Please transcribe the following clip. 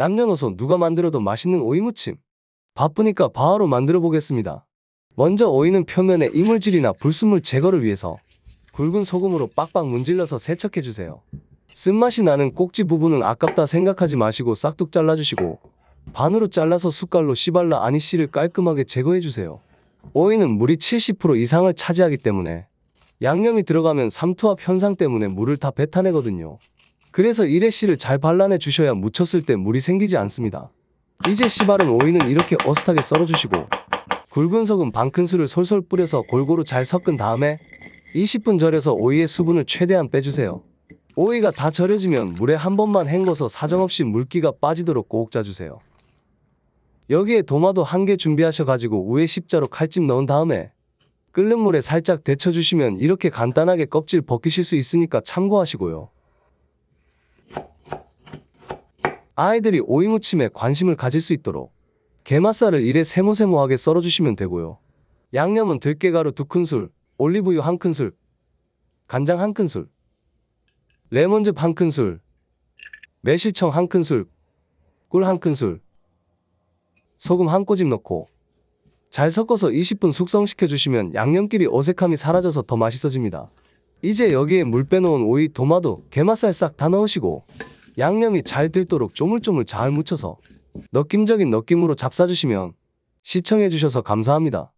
남녀노소 누가 만들어도 맛있는 오이 무침. 바쁘니까 바로 만들어 보겠습니다. 먼저 오이는 표면의 이물질이나 불순물 제거를 위해서 굵은 소금으로 빡빡 문질러서 세척해 주세요. 쓴맛이 나는 꼭지 부분은 아깝다 생각하지 마시고 싹둑 잘라주시고 반으로 잘라서 숟갈로 씨발라 아니 씨를 깔끔하게 제거해 주세요. 오이는 물이 70% 이상을 차지하기 때문에 양념이 들어가면 삼투압 현상 때문에 물을 다 뱉어내거든요. 그래서 이래씨를 잘 발라내 주셔야 묻혔을 때 물이 생기지 않습니다. 이제 씨바른 오이는 이렇게 어슷하게 썰어주시고 굵은 소금 반 큰술을 솔솔 뿌려서 골고루 잘 섞은 다음에 20분 절여서 오이의 수분을 최대한 빼주세요. 오이가 다 절여지면 물에 한 번만 헹궈서 사정없이 물기가 빠지도록 꼭 짜주세요. 여기에 도마도 한 개 준비하셔가지고 우에 십자로 칼집 넣은 다음에 끓는 물에 살짝 데쳐주시면 이렇게 간단하게 껍질 벗기실 수 있으니까 참고하시고요. 아이들이 오이 무침에 관심을 가질 수 있도록 게맛살을 이래 세모세모하게 썰어주시면 되고요. 양념은 들깨가루 두 큰술, 올리브유 한 큰술, 간장 한 큰술, 레몬즙 한 큰술, 매실청 한 큰술, 꿀한 큰술, 소금 한 꼬집 넣고 잘 섞어서 20분 숙성시켜 주시면 양념끼리 어색함이 사라져서 더 맛있어집니다. 이제 여기에 물 빼놓은 오이, 도마도, 게맛살 싹 다 넣으시고 양념이 잘 들도록 조물조물 잘 묻혀서 느낌적인 느낌으로 잡사주시면 시청해주셔서 감사합니다.